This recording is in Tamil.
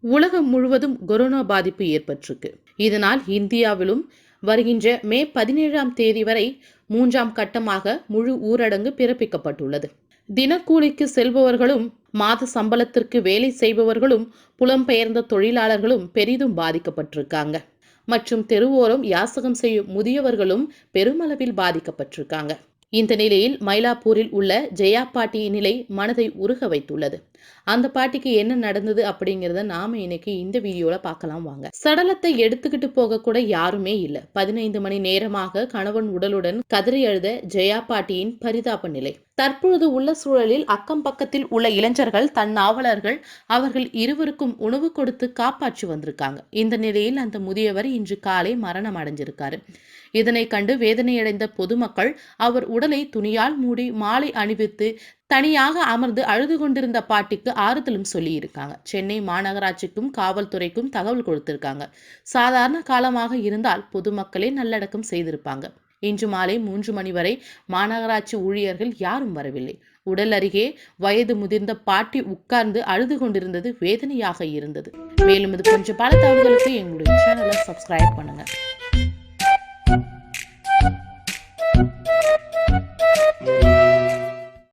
உலகம் முழுவதும் கொரோனா பாதிப்பு ஏற்பட்டிருக்கு. இதனால் இந்தியாவிலும் வருகின்ற மே பதினேழாம் தேதி வரை மூன்றாம் கட்டமாக முழு ஊரடங்கு பிறப்பிக்கப்பட்டுள்ளது. தினக்கூலிக்கு செல்பவர்களும் மாத சம்பளத்திற்கு வேலை செய்பவர்களும் புலம்பெயர்ந்த தொழிலாளர்களும் பெரிதும் பாதிக்கப்பட்டிருக்காங்க. மற்றும் தெருவோரம் யாசகம் செய்யும் முதியவர்களும் பெருமளவில் பாதிக்கப்பட்டிருக்காங்க. இந்த நிலையில் மயிலாப்பூரில் உள்ள ஜெயா பாட்டியின் நிலை மனதை உருக வைத்துள்ளது. அந்த பாட்டிக்கு என்ன நடந்தது அப்படிங்கிறத நாம இன்னைக்கு இந்த வீடியோல பார்க்கலாம் வாங்க. சடலத்தை எடுத்துக்கிட்டு போக கூட யாருமே இல்ல. பதினைந்து மணி நேரமாக கணவன் உடலுடன் கதறி அழுத ஜெயா பாட்டியின் பரிதாப நிலை. தற்பொழுது உள்ள சூழலில் அக்கம் பக்கத்தில் உள்ள இளைஞர்கள் தன் நாவலர்கள் அவர்கள் இருவருக்கும் உணவு கொடுத்து காப்பாற்றி வந்திருக்காங்க. இந்த நிலையில் அந்த முதியவர் இன்று காலை மரணம் அடைஞ்சிருக்காரு. இதனை கண்டு வேதனையடைந்த பொதுமக்கள் அவர் உடலை துணியால் மூடி மாலை அணிவித்து தனியாக அமர்ந்து அழுது கொண்டிருந்த பாட்டிக்கு ஆறுதலும் சொல்லியிருக்காங்க. சென்னை மாநகராட்சிக்கும் காவல்துறைக்கும் தகவல் கொடுத்திருக்காங்க. சாதாரண காலமாக இருந்தால் பொதுமக்களே நல்லடக்கம் செய்திருப்பாங்க. இன்று மாலை மூன்று மணி வரை மாநகராட்சி ஊழியர்கள் யாரும் வரவில்லை. உடல் அருகே வயது முதிர்ந்த பாட்டி உட்கார்ந்து அழுது கொண்டிருந்தது வேதனையாக இருந்தது. மேலும் இது கொஞ்சம் பல தகவல்களுக்கு எங்களுடைய சேனலை சப்ஸ்கிரைப் பண்ணுங்க.